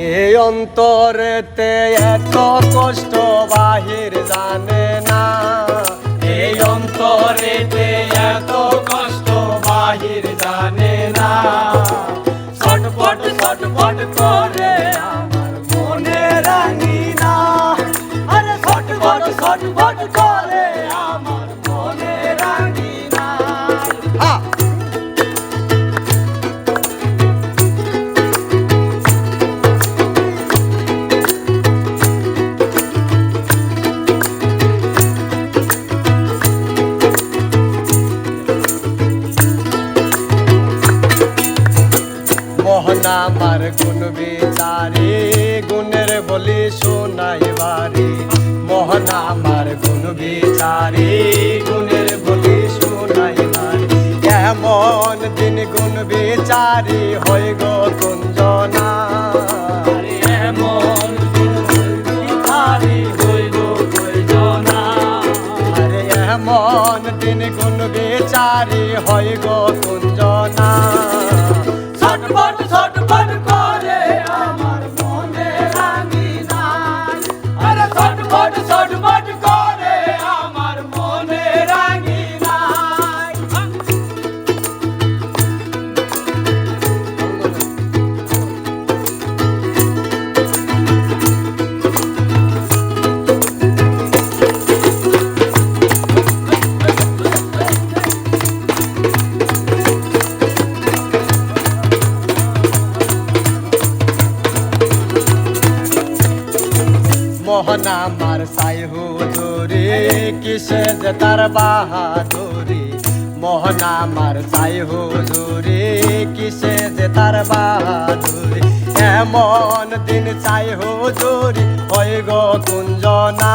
এই অন্তরেতে এত কষ্ট বাহির জানে না। এই অন্তরেতে এত কষ্ট বাহির জানে না। ছটফট ছটফট করে আমার মনে রাঙি না। আরে ছটফট ছটফট করে মোহনা মার গুণ বিচারে গুণের বলি শোনাই বারে। মোহনা মার গুণ বিচারে গুণের বলি শোনাই বারে। এমন দিন গুণ বিচারি হই গো কুঞ্জনা। আরে দিন গুণ বিচারি হয় গো কুঞ্জনা। মোহনা মার সাই হুজুরি কিসে যে তার বাহাদুরি মোহনা মার সাই হুজুরি কিসে যে তার বাহাদুরি এমন দিন চাই হুজুরি হই গো কুঞ্জনা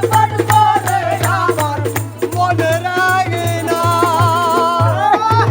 আমার মনে